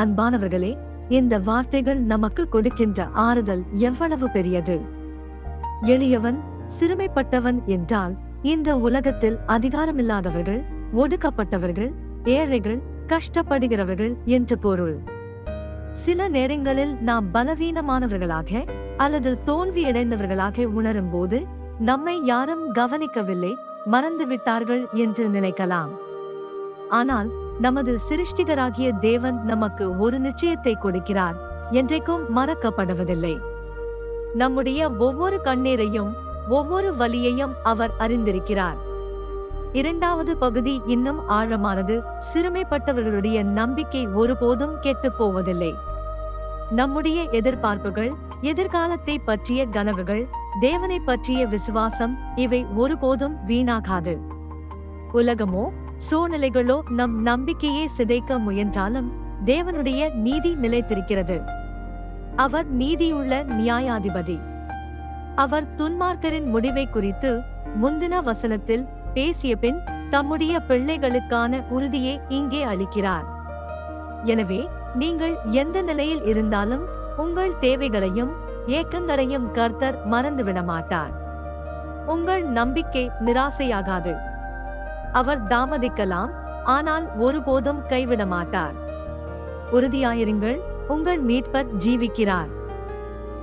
அன்பானவர்களே இந்த வார்த்தைகள் நமக்கு கொடுக்கின்ற ஆறுதல் எவ்வளவு பெரியது? எளியவன் சிறுமைப்பட்டவன் என்றால் இந்த உலகத்தில் அதிகாரமில்லாதவர்கள் ஒடுக்கப்பட்டவர்கள் ஏழைகள் கஷ்டப்படுகிறவர்கள் என்று பொருள். சில நேரங்களில் நாம் பலவீனமானவர்களாக அல்லது தோல்வியடைந்தவர்களாக உணரும் போது நம்மை யாரும் கவனிக்கவில்லை மறந்துவிட்டார்கள் என்று நினைக்கலாம். ஆனால் நமது சிருஷ்டிகராகிய தேவன் நமக்கு ஒரு நிச்சயத்தை கொடுக்கிறார். என்றைக்கும் மறக்கப்படுவதில்லை. நம்முடைய ஒவ்வொரு கண்ணீரையும் ஒவ்வொரு வலியையும் அவர் அறிந்திருக்கிறார். இரண்டாவது பகுதி இன்னும் ஆழமானது. சிறுமைப்பட்டவர்களுடைய நம்பிக்கை ஒருபோதும் கெட்டுப் போவதில்லை நம்முடைய எதிர்பார்ப்புகள் எதிர்காலத்தை பற்றிய கனவுகள் தேவனை பற்றிய விசுவாசம் இவை ஒருபோதும் வீணாகாது. உலகமோ சூழ்நிலைகளோ நம் நம்பிக்கையை சிதைக்க முயன்றாலும் தேவனுடைய நீதி நிலைத்திருக்கிறது. அவர் நீதியுள்ள நியாயாதிபதி. அவர் துன்மார்க்கரின் முடிவை குறித்து முந்தின வசனத்தில் பேசிய பின் தம்முடைய பிள்ளைகளுக்கான உறுதியை இங்கே அளிக்கிறார். எனவே நீங்கள் எந்த நிலையில் இருந்தாலும் உங்கள் தேவைகளையும் ஏக்கங்களையும் கர்த்தர் மறந்துவிட மாட்டார் உங்கள் நம்பிக்கை நிராசையாகாது. அவர் தாமதிக்கலாம் ஆனால் ஒருபோதும் கைவிட மாட்டார் உறுதியாயிருங்கள் உங்கள் மீட்பர் ஜீவிக்கிறார்.